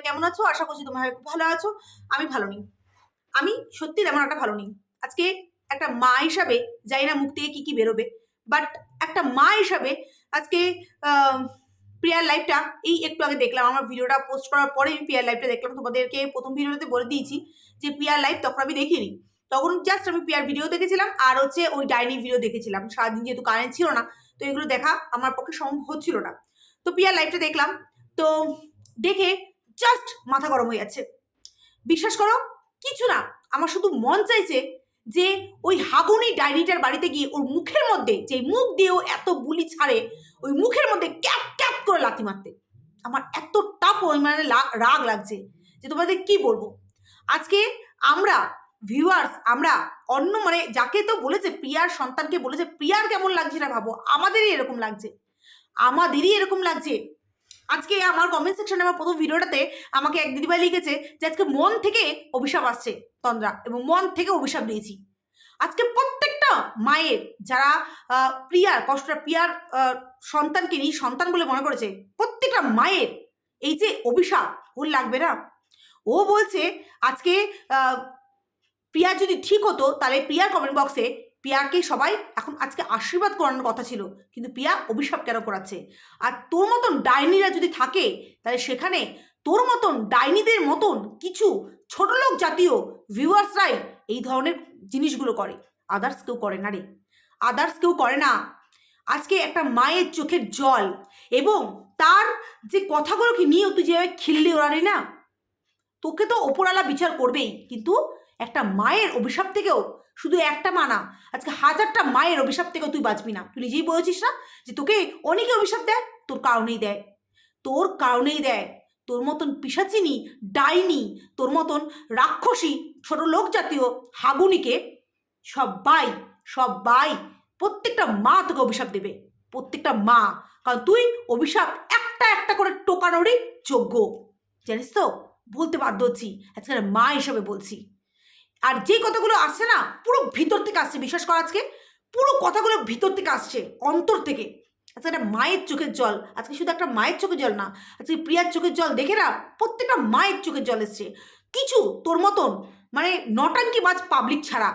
সবাই কেমন আছো? আশা করছি তোমরা খুব ভালো আছো। আমি ভালো নেই। আমি সত্যি তেমন একটা ভালো নেই। আজকে একটা মা হিসাবে জানি না মুখ থেকে কী কী বেরোবে। বাট একটা মা হিসাবে আজকে প্রিয়ার লাইফটা এই একটু আগে দেখলাম। আমার ভিডিওটা পোস্ট করার পরে আমি প্রিয়ার লাইফটা দেখলাম। তোমাদেরকে প্রথম ভিডিওতে বলে দিয়েছি যে প্রিয়ার লাইফ তখন আমি দেখিনি। তখন জাস্ট আমি প্রিয়ার ভিডিও দেখেছিলাম আর হচ্ছে ওই ডাইনি ভিডিও দেখেছিলাম। সারাদিন যেহেতু কারেন্ট ছিল না, তো এগুলো দেখা আমার পক্ষে সম্ভব হচ্ছিল না। তো প্রিয়ার লাইফটা দেখলাম। তো দেখে জাস্ট মাথা গরম হয়ে যাচ্ছে। বিশ্বাস করো, কিছু না, আমার শুধু মন চাইছে যে ওই হাগুনি ডাইনিটার বাড়িতে গিয়ে ওর মুখের মধ্যে, যে মুখ দিয়েও এত বুলি ছাড়ে, ওই মুখের মধ্যে ক্যাপ ক্যাপ করে লাথি মারতে। আমার এতটা পরিমাণে রাগ লাগছে যে তোমাদের কি বলব? আজকে আমরা ভিউয়ার্স আমরা অন্য মানে যাকে তো বলেছে প্রিয়ার সন্তানকে বলেছে, প্রিয়ার কেমন লাগছে? না ভাবো। আমাদেরই এরকম লাগছে। আমাদেরই এরকম লাগছে আজকে আমার কমেন্ট সেকশনে আমার প্রথম ভিডিওটাতে আমাকে এক দিদিভাই লিখেছে যে আজকে মন থেকে অভিশাপ আসছে তন্দ্রা এবং মন থেকে অভিশাপ দিয়েছি। আজকে প্রত্যেকটা মায়ের যারা প্রিয়ার কষ্টটা প্রিয়ার সন্তানকে নিয়ে সন্তান বলে মনে করেছে, প্রত্যেকটা মায়ের এই যে অভিশাপ, ওর লাগবে না। ও বলছে, আজকে প্রিয়া যদি ঠিক হতো, তাহলে প্রিয়ার কমেন্ট বক্সে প্রিয়াকে সবাই এখন আজকে আশীর্বাদ করানোর কথা ছিল, কিন্তু প্রিয়া অভিশাপ কেন করাচ্ছে? আর তোর মতন ডাইনিরা যদি থাকে, তাহলে সেখানে তোর মতন ডাইনিদের মতন কিছু ছোটলোক জাতীয় ভিউয়ার্সরাই এই ধরনের জিনিসগুলো করে। আদার্স কেউ করে না রে। আদার্স কেউ করে না। আজকে একটা মায়ের চোখের জল এবং তার যে কথাগুলোকে নিয়ে তুই যেভাবে খিল্লি ওড়ালি না, তোকে তো ওপরওয়ালা বিচার করবেই, কিন্তু একটা মায়ের অভিশাপ থেকেও শুধু একটা মা না, আজকে হাজারটা মায়ের অভিশাপ থেকে তুই বাঁচবি না। তুই নিজেই বলেছিস না যে তোকে অনেকে অভিশাপ দেয়, তোর কারণেই দেয়। তোর কারণেই দেয়। তোর মতন পিসাচিনি, ডাইনি, তোর মতন রাক্ষসী, ছোট লোক জাতীয় হাগুনিকে সবাই সবাই, প্রত্যেকটা মা তোকে অভিশাপ দেবে। প্রত্যেকটা মা। কারণ তুই অভিশাপ একটা একটা করে টোকানোরই যোগ্য। জানিস তো? বলতে বাধ্য হচ্ছি। আজকে মা হিসাবে বলছি। আর যে কথাগুলো আসছে না, পুরো ভিতর থেকে আসছে, বিশ্বাস কর আজকে, পুরো কথাগুলো ভিতর থেকে আসছে, অন্তর থেকে। আজকে একটা মায়ের চোখের জল, আজকে শুধু একটা মায়ের চোখের জল না, আজকে প্রিয়ার চোখের জল, দেখে না, প্রত্যেকটা মায়ের চোখের জল এসছে। কিছু, তোর মতন মানে নটাঙ্কি বাজ পাবলিক ছাড়া,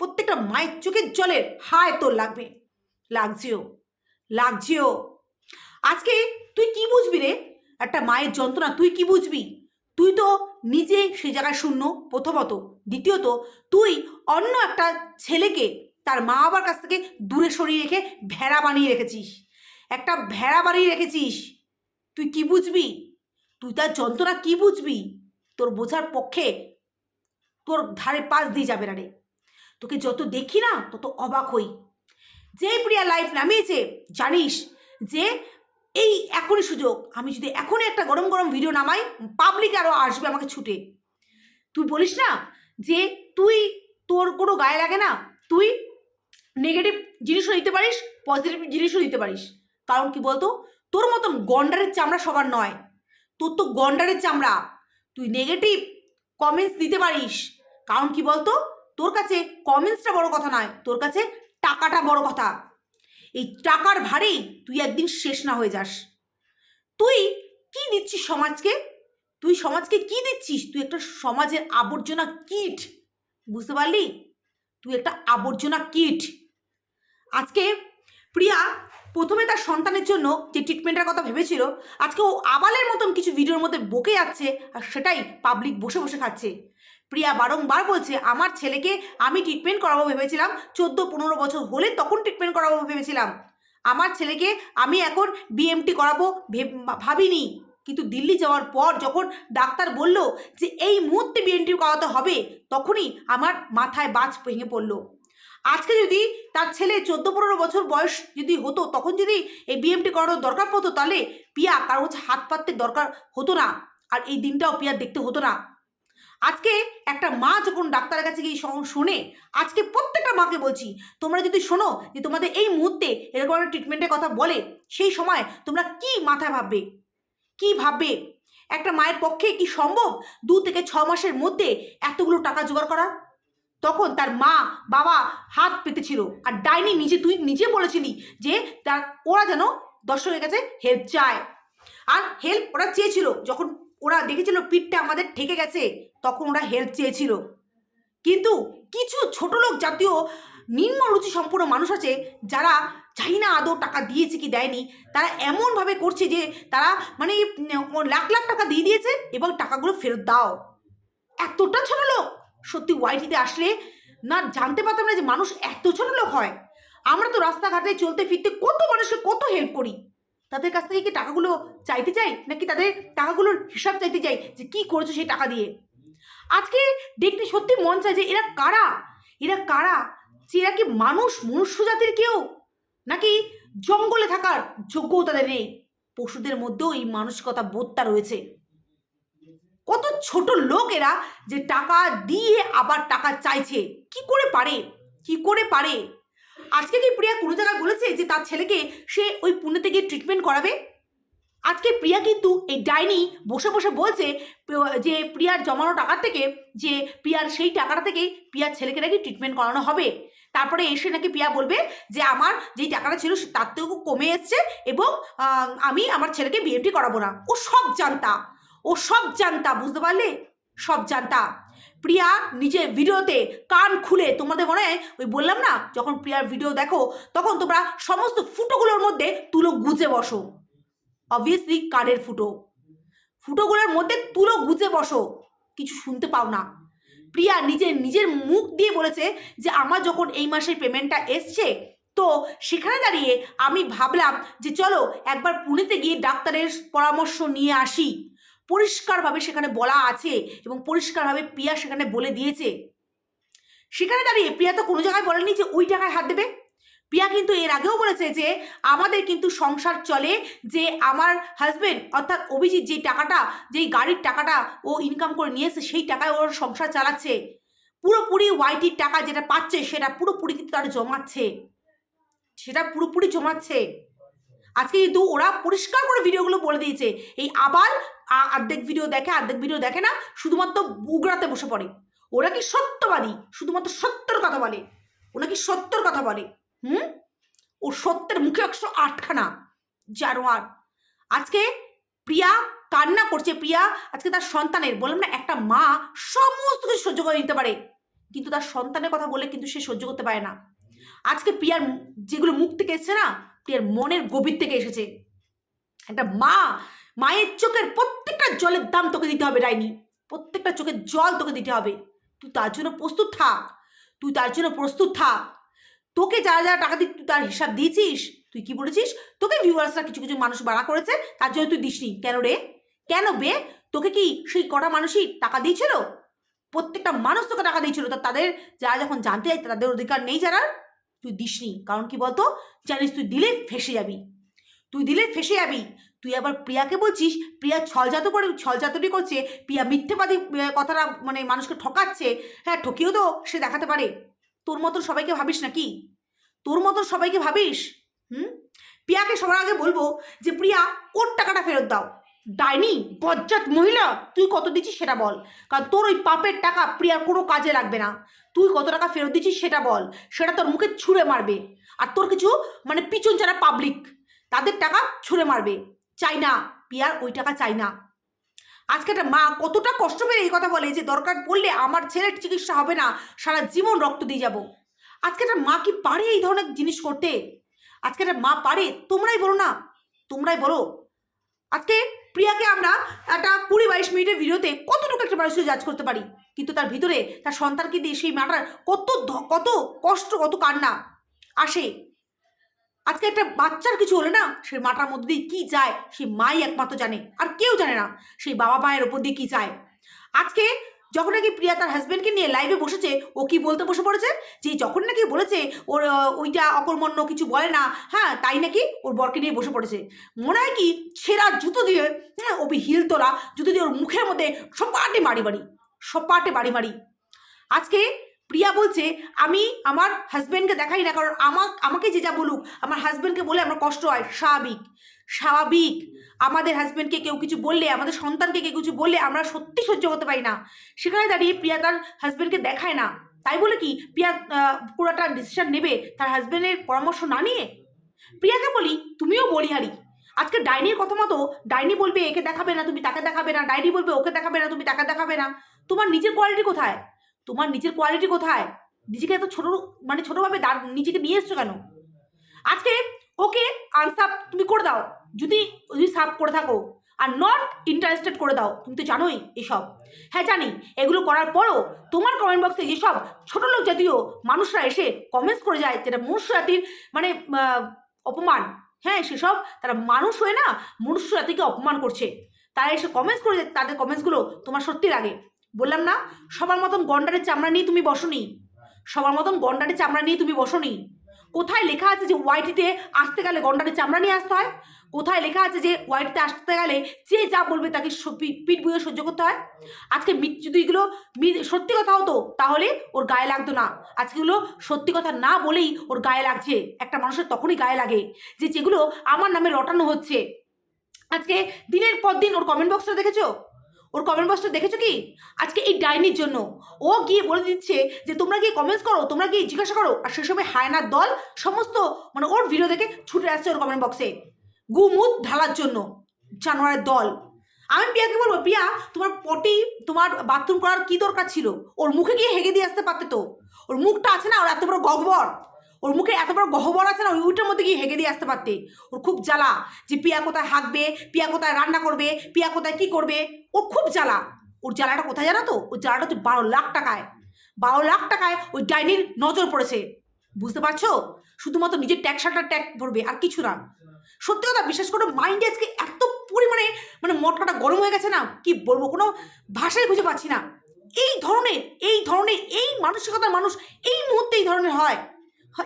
প্রত্যেকটা মায়ের চোখের জলের হায় তোর লাগবে। লাগছেও লাগছেও। আজকে তুই কি বুঝবি রে? একটা মায়ের যন্ত্রণা, তুই কি বুঝবি? তুই তো নিজে সেই জায়গায় শূন্য, প্রথমত। দ্বিতীয়ত, তুই অন্য একটা ছেলেকে তার মা বাবার কাছ থেকে দূরে সরিয়ে রেখে ভেড়া বানিয়ে রেখেছিস। একটা ভেড়া বানিয়ে রেখেছিস। তুই কি বুঝবি? তুই তার যন্ত্রণা কি বুঝবি? তোর বোঝার পক্ষে তোর ধারে পাশ দিয়ে যাবে না রে। তোকে যত দেখি না, তত অবাক হই। যেই প্রিয়া লাইফ নামিয়েছে, জানিস যে এই এখনই সুযোগ। আমি যদি এখনই একটা গরম গরম ভিডিও নামাই পাবলিক আরও আসবে আমাকে ছুটে। তুই বলিস না যে তুই তোর কোনো গায়ে লাগে না, তুই নেগেটিভ জিনিসও নিতে পারিস পজিটিভ জিনিসও নিতে পারিস। কারণ কি বলতো? তোর মতন গন্ডারের চামড়া সবার নয়। তোর তো গন্ডারের চামড়া। তুই নেগেটিভ কমেন্টস দিতে পারিস। কারণ কি বলতো? তোর কাছে কমেন্টসটা বড় কথা নয়, তোর কাছে টাকাটা বড় কথা। এই টাকার ভারেই তুই একদিন শেষ না হয়ে যাস। তুই কি দিচ্ছিস সমাজকে? তুই সমাজকে কি দিচ্ছিস? তুই একটা সমাজের আবর্জনা কিট। বুঝতে পারলি? তুই একটা আবর্জনা কিট। আজকে প্রিয়া প্রথমে তার সন্তানের জন্য যে ট্রিটমেন্টের কথা ভেবেছিল, আজকে ও আবালের মতন কিছু ভিডিওর মধ্যে বকে যাচ্ছে আর সেটাই পাবলিক বসে বসে খাচ্ছে। প্রিয়া বারংবার বলছে, আমার ছেলেকে আমি ট্রিটমেন্ট করাবো ভেবেছিলাম চোদ্দ পনেরো বছর হলে তখন ট্রিটমেন্ট করাবো ভেবেছিলাম। আমার ছেলেকে আমি এখন বিএমটি করাবো ভেব- ভাবিনি। কিন্তু দিল্লি যাওয়ার পর যখন ডাক্তার বলল যে এই মুহূর্তে বিএমটি করাতে হবে, তখনই আমার মাথায় বাজ ভেঙে পড়ল। আজকে যদি তার ছেলে চোদ্দ পনেরো বছর বয়স যদি হতো, তখন যদি এই বিএমটি করানোর দরকার পড়তো, তাহলে পিয়া কারও হচ্ছে হাত পাততে দরকার হতো না, আর এই দিনটাও পিয়ার দেখতে হতো না। আজকে একটা মা যখন ডাক্তারের কাছে গিয়ে শোনে, আজকে প্রত্যেকটা মাকে বলছি, তোমরা যদি শোনো যে তোমাদের এই মুহূর্তে এরকম একটা ট্রিটমেন্টের কথা বলে, সেই সময় তোমরা কি মাথায় ভাববে? কি ভাববে? একটা মায়ের পক্ষে কি সম্ভব দু থেকে ছ মাসের মধ্যে এতগুলো টাকা জোগাড় করা তখন তার মা, বাবা হাত পেতেছিল আর ডাইনি নিজে তুই নিজে বলেছিলি যে তার ওরা যেন দর্শকের কাছে হেল্প চায়। আর হেল্প ওরা চেয়েছিল। যখন ওরা দেখেছিল পিঠটা আমাদের ঠেকে গেছে, তখন ওরা হেল্প চেয়েছিল। কিন্তু কিছু ছোট লোক জাতীয় নিম্ন রুচি সম্পন্ন মানুষ আছে যারা জানি না আদৌ টাকা দিয়েছে কি দেয়নি। তারা এমনভাবে করছে যে তারা মানে লাখ লাখ টাকা দিয়ে দিয়েছে এবং টাকাগুলো ফেরত দাও। এতটা ছোট লোক! সত্যি ওয়াইটিতে আসলে না জানতে পারতাম না যে মানুষ এত ছোট লোক হয়। আমরা তো রাস্তাঘাটে চলতে ফিরতে কত মানুষকে কত হেল্প করি। তাদের কাছ থেকে কি টাকাগুলো চাইতে চাই? নাকি তাদের টাকাগুলোর হিসাব চাইতে চাই যে কি করেছ সেই টাকা দিয়ে? আজকে দেখতে সত্যি মন চায় যে এরা কারা? এরা কারা? যে এরা কি মানুষ, মনুষ্য জাতির কেউ? নাকি জঙ্গলে থাকার যোগ্যও তাদের নেই? পশুদের মধ্যেও এই মানসিকতা বোধটা রয়েছে। কত ছোট লোক এরা যে টাকা দিয়ে আবার টাকা চাইছে। কি করে পারে? কি করে পারে? আজকে কি প্রিয়া কোনো জায়গায় বলেছে যে তার ছেলেকে সে ওই পুনেতে গিয়ে ট্রিটমেন্ট করাবে? আজকে প্রিয়া কিন্তু এই ডাইনি বসে বসে বলছে যে প্রিয়ার জমানো টাকার থেকে, যে প্রিয়ার সেই টাকাটা থেকেই প্রিয়ার ছেলেকে নাকি ট্রিটমেন্ট করানো হবে। তারপরে এসে নাকি প্রিয়া বলবে যে আমার যেই টাকাটা ছিল তার থেকেও কমে এসছে এবং আমি আমার ছেলেকে বিএমটি করাবো না। ও সব জানতা। ও সব জানতা, বুঝতে পারলে? সব জানতা। প্রিয়া নিজের ভিডিওতে কান খুলে তোমাদের মনে হয়, ওই বললাম না, যখন প্রিয়ার ভিডিও দেখো, তখন তোমরা সমস্ত ফুটোগুলোর মধ্যে তুলো গুজে বসো। অবভিয়াসলি কানের ফুটো। ফুটোগুলোর মধ্যে তুলো গুজে বসো। কিছু শুনতে পাও না। প্রিয়া নিজের নিজের মুখ দিয়ে বলেছে যে আমার যখন এই মাসের পেমেন্টটা এসছে, তো সেখানে দাঁড়িয়ে আমি ভাবলাম যে চলো একবার পুনেতে গিয়ে ডাক্তারের পরামর্শ নিয়ে আসি। পরিষ্কারভাবে সেখানে বলা আছে এবং পরিষ্কারভাবে প্রিয়া সেখানে বলে দিয়েছে। সেখানে দাঁড়িয়ে প্রিয়া তো কোনো জায়গায় বলেনি যে ওই টাকায় হাত দেবে? প্রিয়া কিন্তু এর আগেও বলেছে যে আমাদের কিন্তু সংসার চলে, যে আমার হাজবেন্ড অর্থাৎ অভিজিৎ যেই টাকাটা, যেই গাড়ির টাকাটা ও ইনকাম করে নিয়েছে সেই টাকায় ওর সংসার চালাচ্ছে। পুরোপুরি ওয়াইটির টাকা যেটা পাচ্ছে, সেটা পুরোপুরি কিন্তু তারা জমাচ্ছে। সেটা পুরোপুরি জমাচ্ছে। আজকে কিন্তু ওরা পরিষ্কার করে ভিডিওগুলো বলে দিয়েছে। এই আবার আ- অর্ধেক ভিডিও দেখে অর্ধেক ভিডিও দেখে না, শুধুমাত্র উগড়াতে বসে পড়ে। ওরা কি সত্যবাদী? শুধুমাত্র সত্যর কথা বলে। ওরা কি সত্যর কথা বলে? হুম? ও সত্যের মুখে একশো আটখানা জানোয়ার আজকে প্রিয়া কান্না করছে, প্রিয়া আজকে তার সন্তানের, বললাম না, একটা মা সমস্ত কিছু সহ্য করে নিতে পারে, কিন্তু তার সন্তানের কথা বলে কিন্তু সে সহ্য করতে পারে না। আজকে প্রিয়ার যেগুলো মুখ থেকে এসেছে না, প্রিয়ার মনের গভীর থেকে এসেছে। একটা মা, মায়ের চোখের প্রত্যেকটা জলের দাম তোকে দিতে হবে, ডাইনি। প্রত্যেকটা চোখের জল তোকে দিতে হবে। তুই তার জন্য প্রস্তুত থাক। তুই তার জন্য প্রস্তুত থাক। তোকে যারা যারা টাকা দিচ্ছিস তুই তার হিসাব দিয়েছিস, তুই কি বলেছিস? তোকে ভিউয়ার্সরা কিছু কিছু মানুষ বাড়া করেছে, তার জন্য তুই দিসনি। কেন রে? কেন বে? তোকে কি সেই কটা মানুষই টাকা দিয়েছিল? প্রত্যেকটা মানুষ তোকে টাকা দিয়েছিল, তা তাদের যারা যখন জানতে চাই তাদের অধিকার নেই যারা তুই দিসনি। কারণ কি বলতো? জানিস তুই দিলে ফেসে যাবি। তুই দিলে ফেসে যাবি। তুই আবার প্রিয়াকে বলছিস, প্রিয়া ছলজাত করে ছলজাতটি করছে, প্রিয়া মিথ্যেবাদী কথাটা মানে মানুষকে ঠকাচ্ছে। হ্যাঁ ঠকিয়েও তো সে দেখাতে পারে। তোর মতন সবাইকে ভাবিস নাকি? তোর মতন সবাইকে ভাবিস? হুম? প্রিয়াকে সবার আগে বলব যে, প্রিয়া, ওর টাকাটা ফেরত দাও। ডাইনি, বজ্জাত মহিলা, তুই কত দিচ্ছিস সেটা বল। কারণ তোর ওই পাপের টাকা প্রিয়ার কোনো কাজে লাগবে না। তুই কত টাকা ফেরত দিচ্ছিস সেটা বল। সেটা তোর মুখে ছুঁড়ে মারবে। আর তোর কিছু মানে পিছন যারা পাবলিক তাদের টাকা ছুঁড়ে মারবে। চাই না পিয়ার ওই টাকা চাই না। আজকে একটা মা কতটা কষ্ট পেয়ে এই কথা বলে যে দরকার পড়লে আমার ছেলের চিকিৎসা হবে না, সারা জীবন রক্ত দিয়ে যাব। আজকে একটা মা কি পারে এই ধরনের জিনিস করতে? আজকে একটা মা পারে? তোমরাই বলো না, তোমরাই বলো। আজকে প্রিয়াকে আমরা একটা কুড়ি বাইশ মিনিটের ভিডিওতে কতটুকু একটা মানুষকে জাজ করতে পারি? কিন্তু তার ভিতরে তার সন্তানকে দিয়ে সেই মাটার কত কত কষ্ট, কত কান্না। আসে আজকে একটা বাচ্চার কিছু হলে না, সেই মাটার মধ্যে দিয়ে কী যায়, সেই মাই একমাত্র জানে, আর কেউ জানে না, সেই বাবা মায়ের ওপর দিয়ে কী যায়। আজকে যখন নাকি প্রিয়া তার হাজব্যান্ডকে নিয়ে লাইভে বসেছে, ও কি বলতে বসে পড়েছে? যে যখন নাকি বলেছে, ওর ওইটা অকর্মণ্য কিছু বলে না হ্যাঁ তাই নাকি ওর বরকে নিয়ে বসে পড়েছে। মনে হয় কি ছেঁড়া জুতো দিয়ে হ্যাঁ ওবি হিল তোলা, জুতো দিয়ে ওর মুখের মধ্যে সপাটে মারি মারি সপাটে বাড়ি মারি। আজকে প্রিয়া বলছে, আমি আমার হাজব্যান্ডকে দেখাই না, কারণ আমার আমাকে যে যা বলুক, আমার হাজব্যান্ডকে বলে আমার কষ্ট হয়, স্বাভাবিক স্বাভাবিক। আমাদের হাজব্যান্ডকে কেউ কিছু বললে, আমাদের সন্তানকে কেউ কিছু বললে আমরা সত্যি সহ্য করতে পারি না। সেখানে দাঁড়িয়ে প্রিয়া তার হাজব্যান্ডকে দেখায় না। তাই বলে কি, প্রিয়া পুরোটা ডিসিশন নেবে তার হাজব্যান্ডের পরামর্শ না নিয়ে? প্রিয়াকে বলি, তুমিও বলিহারি। আজকে ডাইনির কথা মতো ডাইনি বলবে, একে দেখাবে না তুমি তাকে দেখাবে না। ডাইনি বলবে, ওকে দেখাবে না, তুমি তাকে দেখাবে না। তোমার নিজের কোয়ালিটি কোথায়? তোমার নিজের কোয়ালিটি কোথায়? নিজেকে এত ছোট মানে ছোটোভাবে দা- নিজেকে নিয়ে এসছো কেন? আজকে ওকে আনসাপ তুমি করে দাও। যদি যদি সাপ করে থাকো আর নট ইন্টারেস্টেড করে দাও তুমি তো জানোই এসব। হ্যাঁ জানি। এগুলো করার পরও তোমার কমেন্ট বক্সে যেসব ছোটো লোক জাতীয় মানুষরা এসে কমেন্টস করে যায় যেটা মনুষ্য জাতির মানে অপমান হ্যাঁ সেসব তারা মানুষ হয়ে না মনুষ্য জাতিকে অপমান করছে। তারা এসে কমেন্টস করে যায়, তাদের কমেন্টসগুলো তোমার সত্যি লাগে। বললাম না, সবার মতন গন্ডারের চামড়া নিয়ে তুমি বসনি। সবার মতন গন্ডারের চামড়া নিয়ে তুমি বসনি। কোথায় লেখা আছে যে ওয়াইটিতে আসতে গেলে গন্ডারের চামড়া নিয়ে আসতে হয়? কোথায় লেখা আছে যে ওয়াইটিতে আসতে গেলে যে যা বলবে তাকে পিঠ বুয়ে সহ্য করতে হয়? আজকে যদি এগুলো সত্যি কথা হতো, তাহলে ওর গায়ে লাগতো না। আজকে এগুলো সত্যি কথা না বলেই ওর গায়ে লাগছে। একটা মানুষের তখনই গায়ে লাগে যে যেগুলো আমার নামে রটানো হচ্ছে। আজকে দিনের পর দিন ওর কমেন্ট বক্সটা দেখেছ? ওর কমেন্ট বক্সটা দেখেছ কি? আজকে এই ডাইনির জন্য। ও গিয়ে বলে দিচ্ছে যে, তোমরা গিয়ে কমেন্টস করো, তোমরা গিয়ে জিজ্ঞাসা করো, আর সেসবে হায়নার দল সমস্ত মানে ওর ভিডিও দেখে ছুটে আসছে ওর কমেন্ট বক্সে গুমুদ ঢালার জন্য, জানোয়ারের দল। আমি প্রিয়াকে বলব প্রিয়া তোমার পটি, তোমার বাথরুম করার কি দরকার ছিল? ওর মুখে গিয়ে হেগে দিয়ে আসতে পারতে তো। ওর মুখটা আছে না, ওর এত বড় গহ্বর। ওর মুখে এত বড় গহ্বর আছে না, ওই উইটার মধ্যে গিয়ে হেগে দিয়ে আসতে পারতে। ওর খুব জ্বালা যে পিয়া কোথায় হাঁকবে, পিয়া কোথায় রান্না করবে, পিয়া কোথায় কী করবে ওর খুব জ্বালা। ওর জ্বালাটা কোথায় জানো তো? ওর জ্বালাটা হচ্ছে বারো লাখ টাকায়। বারো লাখ টাকায় ওই ডাইনির নজর পড়েছে। বুঝতে পারছ? শুধুমাত্র নিজের ট্যাক্সাটা ট্যাক ভরবে আর কিছু না। সত্যি কথা, বিশ্বাস করো, মাইন্ডে আজকে এত পরিমাণে মানে মটকাটা গরম হয়ে গেছে না, কি বলব, কোনো ভাষাই খুঁজে পাচ্ছি না। এই ধরনের এই ধরনের, এই মানসিকতার মানুষ এই মুহূর্তে এই ধরনের হয়।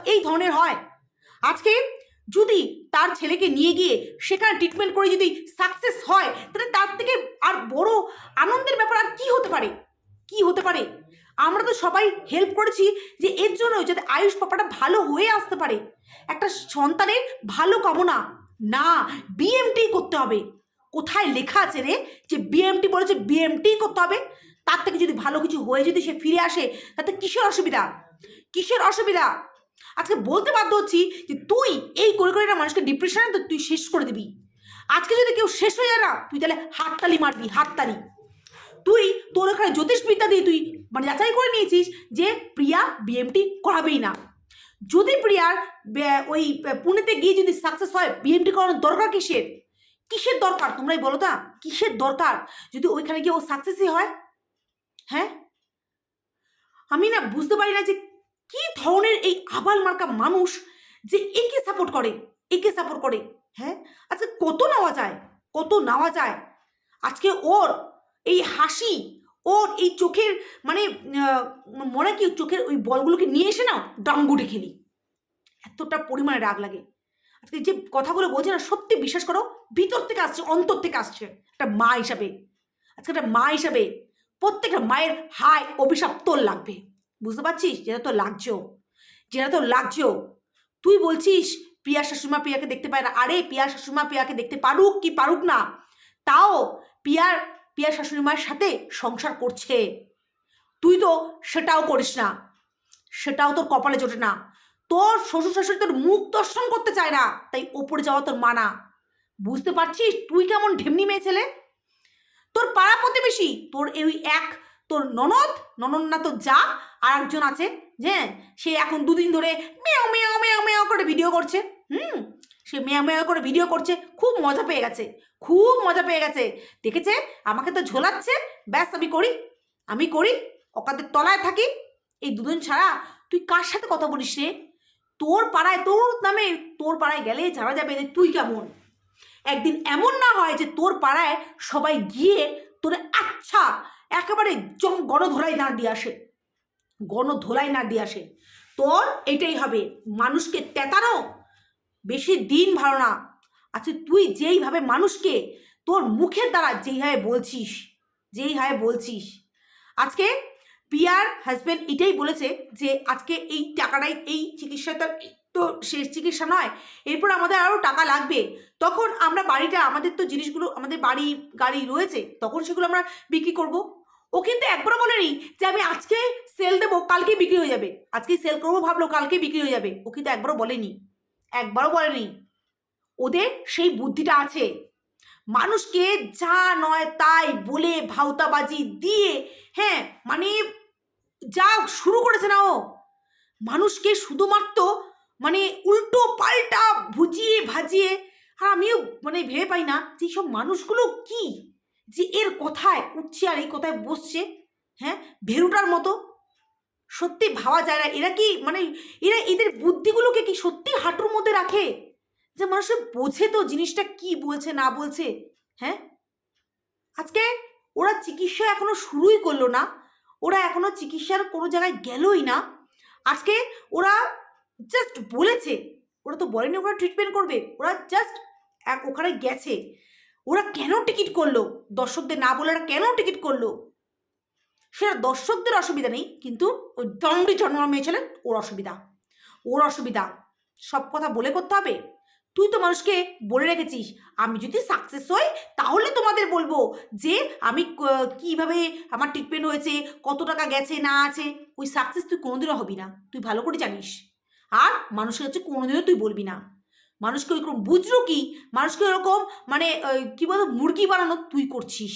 এই ধরনের হয়। আজকে যদি তার ছেলেকে নিয়ে গিয়ে সেখানে ট্রিটমেন্ট করে যদি সাকসেস হয়, তাহলে তার থেকে আর বড় আনন্দের ব্যাপার আর কি হতে পারে? কি হতে পারে? আমরা তো সবাই হেল্প করেছি যে এর জন্য যাতে আয়ুষ পাপাটা ভালো হয়ে আসতে পারে। একটা সন্তানের ভালো কামনা। না বিএমটি করতে হবে। কোথায় লেখা আছে রে যে বিএমটি বলেছে বিএমটি করতে হবে? তার থেকে যদি ভালো কিছু হয়ে যদি সে ফিরে আসে, তাতে কিসের অসুবিধা? কিসের অসুবিধা? আজকে বলতে বাধ্য হচ্ছি যে তুই এই করে করে না মানুষকে ডিপ্রেশনে তো তুই শেষ করে দিবি। আজকে যদি কেউ শেষ হয়ে যায় না, তুই তাহলে হাততালি মারবি, হাততালি। তুই তোর ওখানে জ্যোতিষবিদ্যা দিয়ে তুই মানে যাচাই করে নিয়েছিস যে প্রিয়া বিএমটি করাবেই না। যদি প্রিয়ার ওই পুনেতে গিয়ে যদি সাকসেস হয় বিএমটি করানোর দরকার কিসের? কিসের দরকার? তোমরাই বলো তা? কিসের দরকার? যদি ওইখানে গিয়ে ও সাকসেসই হয় হ্যাঁ? আমি না বুঝতে পারি না যে কি ধরনের এই আবাল মার্কা মানুষ যে একে সাপোর্ট করে, একে সাপোর্ট করে? হ্যাঁ? আজকে কত নেওয়া যায়? কত নেওয়া যায়? আজকে ওর এই হাসি, ওর এই চোখের মানে মনে হয় কি, চোখের ওই বলগুলোকে নিয়ে এসে না ডাঙ্গুটে খেলি। এতটা পরিমাণে রাগ লাগে। আজকে যে কথাগুলো বলছে না, সত্যি বিশ্বাস করো, ভিতর থেকে আসছে, অন্তর থেকে আসছে একটা মা হিসাবে। আজকে একটা মা হিসাবে প্রত্যেকটা মায়ের হাই অভিশাপ তোর লাগবে। বুঝতে পারছিস? যেটা তোর লাগছেও যেটা তো লাগছেও তুই বলছিস প্রিয়া শাশুমা প্রিয়াকে দেখতে পায় না। আরে প্রিয়া শাশুমা প্রিয়াকে দেখতে পারুক কি পারুক না, তাও পিয়ার পিয়ার শাশুড়ি মায়ের সাথে সংসার করছে। তুই তো সেটাও করিস না। সেটাও তোর কপালে জোটে না। তোর শ্বশুর শাশুড়ি তোর মুখ দর্শন করতে চায় না, তাই ওপরে যাওয়া তোর মানা বুঝতে পারছিস? তুই কেমন ঢেমনি মেয়ে ছেলে? তোর পাড়া প্রতিবেশী, তোর এই এক তোর ননদ ননদ না তোর যা, আর একজন আছে যে সে এখন দুদিন ধরে মেয়াও মেয়াও মেয়াও মেয়াও করে ভিডিও করছে, হুম, সে মেয়া মেয়া করে ভিডিও করছে, খুব মজা পেয়ে গেছে, খুব মজা পেয়ে গেছে, দেখেছে? আমাকে তো ঝোলাচ্ছে, ব্যাস আমি করি আমি করি, ওকাদের তলায় থাকি, এই দুদিন ছাড়া তুই কার সাথে কথা বলিস রে? তোর পাড়ায়, তোর নামে, তোর পাড়ায় গেলে জানা যাবে যে তুই কেমন? একদিন এমন না হয় যে তোর পাড়ায় সবাই গিয়ে তোর আচ্ছা একেবারে জম গণধোলাই না দিয়ে আসে। গণধোলাই না দিয়ে আসে। তোর এটাই হবে। মানুষকে তেতানো, বেশি দিন ভালো না। আচ্ছা তুই যেইভাবে মানুষকে তোর মুখের দ্বারা যেইভাবে বলছিস যেইভাবে বলছিস, আজকে পিয়ার হাজব্যান্ড এটাই বলেছে যে, আজকে এই টাকাটাই, এই চিকিৎসাটা তো শেষ চিকিৎসা নয়, এরপর আমাদের আরও টাকা লাগবে। তখন আমরা বাড়িটা, আমাদের তো জিনিসগুলো, আমাদের বাড়ি, গাড়ি রয়েছে, তখন সেগুলো আমরা বিক্রি করব। ও কিন্তু একবারও বলেনি যে আমি আজকে সেল দেবো, কালকেই বিক্রি হয়ে যাবে। আজকে সেল করব ভাবলো, কালকেই বিক্রি হয়ে যাবে। ও কিন্তু একবারও বলেনি। একবারও বলেনি। ওদের সেই বুদ্ধিটা আছে। মানুষকে যা নয় তাই বলে ভাউতাবাজি দিয়ে হ্যাঁ মানে যা শুরু করেছে না ও, মানুষকে শুধুমাত্র মানে উল্টো পাল্টা ভুজিয়ে ভাজিয়ে, আর আমিও মানে ভেবে পাই না যে সব মানুষগুলো কি? যে এর কথায় উঠছে আর এই কথায় বসছে হ্যাঁ? ভেরুটার মতো। সত্যি ভাবা যায় না। এরা কি মানে এরা এদের বুদ্ধিগুলোকে কি সত্যি হাঁটুর মধ্যে রাখে? যে মানুষের বোঝে তো জিনিসটা কি বলছে, না বলছে হ্যাঁ? আজকে ওরা চিকিৎসা এখনও শুরুই করল না। ওরা এখনও চিকিৎসার কোনো জায়গায় গেলই না। আজকে ওরা জাস্ট বলেছে। ওরা তো বলেনি ওরা ট্রিটমেন্ট করবে। ওরা জাস্ট ওখানে গেছে। ওরা কেন টিকিট করল? দর্শকদের না বলে ওরা কেন টিকিট করল? সেটা দর্শকদের অসুবিধা নেই, কিন্তু ওই দণ্ডি জন্ম মেয়ে ছিলেন ওর অসুবিধা। ওর অসুবিধা। সব কথা বলে করতে হবে। তুই তো মানুষকে বলে রেখেছিস, আমি যদি সাকসেস হই, তাহলে তোমাদের বলব যে আমি কীভাবে আমার ট্রিটমেন্ট হয়েছে, কত টাকা গেছে, না আছে। ওই সাকসেস তুই কোনোদিনও হবি না। তুই ভালো করে জানিস। আর মানুষের কাছে কোনোদিনও তুই বলবি না। মানুষকে ওইরকম বুঝলো কি? মানুষকে ওরকম মানে কি বলতো, মুরগি বানানো তুই করছিস।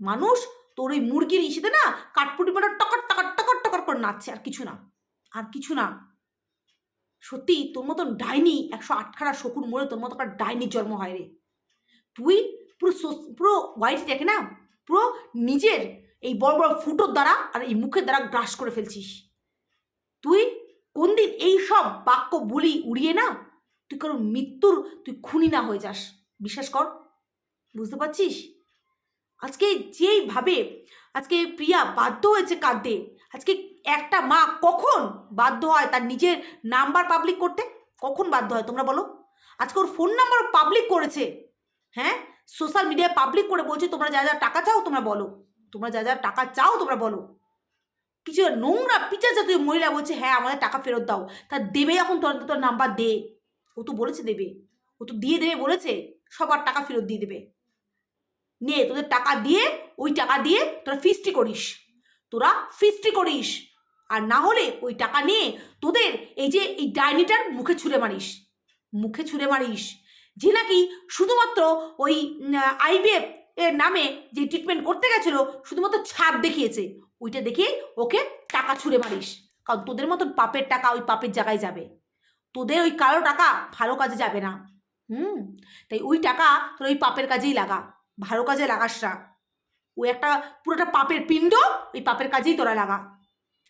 মানুষ তোর ওই মুরগির ইসেতে না কাঠপুটি মানে টকর টকর টকর টকর করে নাচছে, আর কিছু না। আর কিছু না। সত্যি, তোর মতন ডাইনি একশো আটখানা শকুন মরে তোর মতো একটা ডাইনির জন্ম হয় রে। তুই পুরো পুরো হোয়াইট দেখে না, পুরো নিজের এই বড় বড় ফুটোর দ্বারা আর এই মুখের দ্বারা গ্রাস করে ফেলছিস। তুই কোন দিন এই সব বাক্য বলি উড়িয়ে না তুই কারও মৃত্যুর, তুই খুনি না হয়ে যাস। বিশ্বাস কর। বুঝতে পারছিস? আজকে যেইভাবে, আজকে প্রিয়া বাধ্য হয়েছে কাঁদতে, আজকে একটা মা কখন বাধ্য হয় তার নিজের নাম্বার পাবলিক করতে? কখন বাধ্য হয় তোমরা বলো? আজকে ওর ফোন নাম্বার পাবলিক করেছে। হ্যাঁ? সোশ্যাল মিডিয়ায় পাবলিক করে বলছে, তোমরা যা যা টাকা চাও তোমরা বলো। তোমরা যা যা টাকা চাও তোমরা বলো। কিছু নোংরা পিচা জাতীয় মহিলা বলছে হ্যাঁ আমাদের টাকা ফেরত দাও। তা দেবে যখন তোর তোর নাম্বার দে। ও তো বলেছে দেবে। ও তো দিয়ে দেবে বলেছে, সবার টাকা ফেরত দিয়ে দেবে। নে, তোদের টাকা দিয়ে, ওই টাকা দিয়ে তোরা ফিস্টি করিস। তোরা ফিস্টি করিস। আর না হলে ওই টাকা নিয়ে তোদের এই যে, এই ডাইনিটার মুখে ছুঁড়ে মারিস। মুখে ছুঁড়ে মারিস। যে নাকি শুধুমাত্র ওই আইবিএফ এর নামে যে ট্রিটমেন্ট করতে গেছিল, শুধুমাত্র ছাপ দেখিয়েছে। ওইটা দেখে ওকে টাকা ছুঁড়ে মারিস। কারণ তোদের মতন পাপের টাকা ওই পাপের জায়গায় যাবে। তোদের ওই কালো টাকা ভালো কাজে যাবে না। হুম? তাই ওই টাকা তোর ওই পাপের কাজেই লাগা। ভালো কাজে লাগাস না। ওই একটা পুরোটা পাপের পিণ্ড, ওই পাপের কাজেই তোরা লাগা।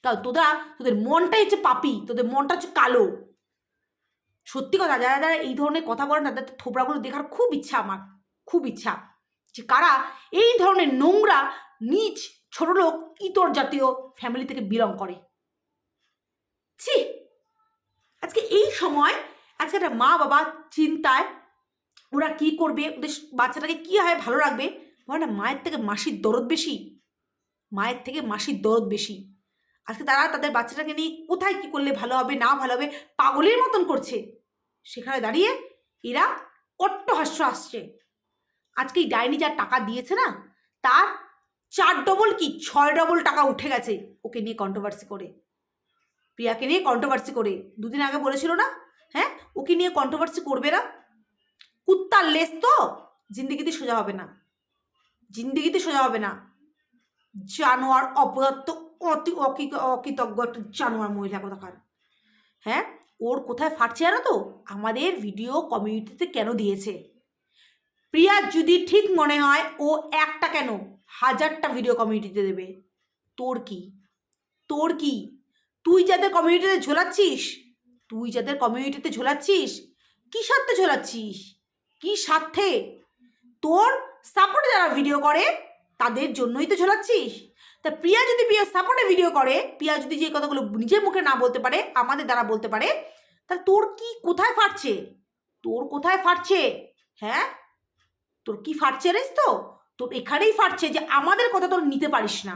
কারণ তোরা, তোদের মনটাই হচ্ছে পাপি, তোদের মনটা হচ্ছে কালো। সত্যি কথা, যারা যারা এই ধরনের কথা বলেন তাদের থোবড়াগুলো দেখার খুব ইচ্ছা আমার, খুব ইচ্ছা যে কারা এই ধরনের নোংরা, নিচ ছোট লোক ইতর জাতীয় ফ্যামিলি থেকে বিলং করে। ছি! আজকে এই সময়, আজকে একটা মা বাবা চিন্তায় ওরা কি করবে? ওদের বাচ্চাটাকে কি হয় ভালো রাখবে? বলে না, মায়ের থেকে মাসির দরদ বেশি। মায়ের থেকে মাসির দরদ বেশি। আজকে তারা তাদের বাচ্চাটাকে নিয়ে কোথায় কি করলে ভালো হবে, না ভালো হবে, পাগলের মতন করছে। সেখানে দাঁড়িয়ে এরা অট্টহাস্য আসছে। আজকে এই ডাইনি যার টাকা দিয়েছে না, তার চার ডবল কি ছয় ডবল টাকা উঠে গেছে ওকে নিয়ে কন্ট্রোভার্সি করে। প্রিয়াকে নিয়ে কন্ট্রোভার্সি করে। দুদিন আগে বলেছিল না? হ্যাঁ? ওকে নিয়ে কন্ট্রোভার্সি করবে না? কুত্তার লেস তো? জিন্দিগিতে সোজা হবে না। জিন্দিগিতে সোজা হবে না। জানোয়ার অপদার্থ, অতি অকি- অকৃতজ্ঞ একটা জানোয়ার মহিলা কোথাকার। হ্যাঁ? ওর কোথায় ফাটছে জানো তো? আমাদের ভিডিও কমিউনিটিতে কেন দিয়েছে? প্রিয়ার যদি ঠিক মনে হয়, ও একটা কেন? হাজারটা ভিডিও কমিউনিটিতে দেবে। তোর কি? তোর কি? তুই যাদের কমিউনিটিতে ঝোলাচ্ছিস? তুই যাদের কমিউনিটিতে ঝোলাচ্ছিস? কি স্বার্থে ঝোলাচ্ছিস? কি স্বার্থে? তোর সাপোর্টে যারা ভিডিও করে, তাদের জন্যই তো ঝোলাচ্ছিস। তা প্রিয়া যদি প্রিয়ার সাপোর্টে ভিডিও করে, প্রিয়া যদি যে কথাগুলো নিজের মুখে না বলতে পারে, আমাদের দ্বারা বলতে পারে তাহলে তোর কি কোথায় ফাটছে? তোর কোথায় ফাটছে? হ্যাঁ? তোর কি ফাটছে রেস তো? তোর এখানেই ফাটছে যে আমাদের কথা তোর নিতে পারিস না।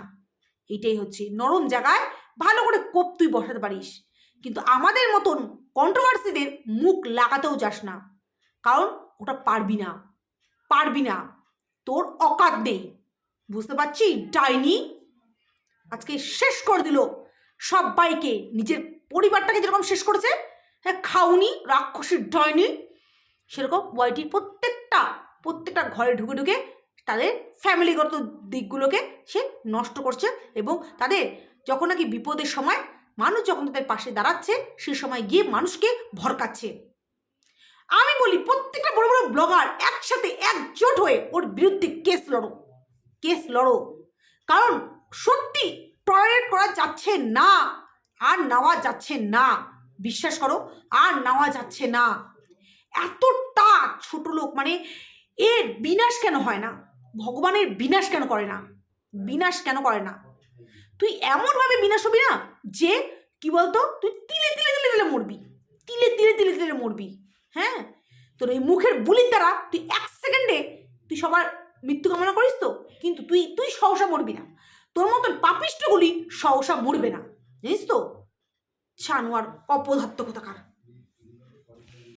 এটাই হচ্ছে নরম জায়গায় ভালো করে কোপ তুই বসাতে পারিস। কিন্তু আমাদের মতন কন্ট্রোভার্সিদের মুখ লাগাতেও যাস না। কারণ ওটা পারবি না। পারবি না। তোর অকাত নেই। বুঝতে পারছি, ডাইনি? আজকে শেষ করে দিল সবাইকে। নিজের পরিবারটাকে যেরকম শেষ করেছে হ্যাঁ খাওনি রাক্ষসীর ডাইনি, সেরকম ওয়াইটির প্রত্যেকটা প্রত্যেকটা ঘরে ঢুকে ঢুকে তাদের ফ্যামিলিগত দিকগুলোকে সে নষ্ট করছে এবং তাদের যখন নাকি বিপদের সময় মানুষ যখন তাদের পাশে দাঁড়াচ্ছে, সে সময় গিয়ে মানুষকে ভরকাচ্ছে। আমি বলি, প্রত্যেকটা বড় বড় ব্লগার একসাথে একজোট হয়ে ওর বিরুদ্ধে কেস লড়ো। কেস লড়ো। কারণ সত্যি টলারেট করা যাচ্ছে না, আর নেওয়া যাচ্ছে না। বিশ্বাস করো, আর নেওয়া যাচ্ছে না। এতটা ছোট লোক মানে এর বিনাশ কেন হয় না? ভগবানের বিনাশ কেন করে না? বিনাশ কেন করে না? তুই এমনভাবে বিনাশ হবি না যে, কি বলতো, তুই তিলে তিলে তিলে তিলে মরবি। তিলে তিলে তিলে তিলে মরবি। হ্যাঁ? তোর এই মুখের বুলির দ্বারা তুই এক সেকেন্ডে তুই সবার মৃত্যু কামনা করিস তো, কিন্তু তুই তুই সহসা মরবি না। তোর মতন পাপিষ্টগুলি সহসা মরবে না। জানিস তো? ছানোয়ার অপদার্থ কোথাকার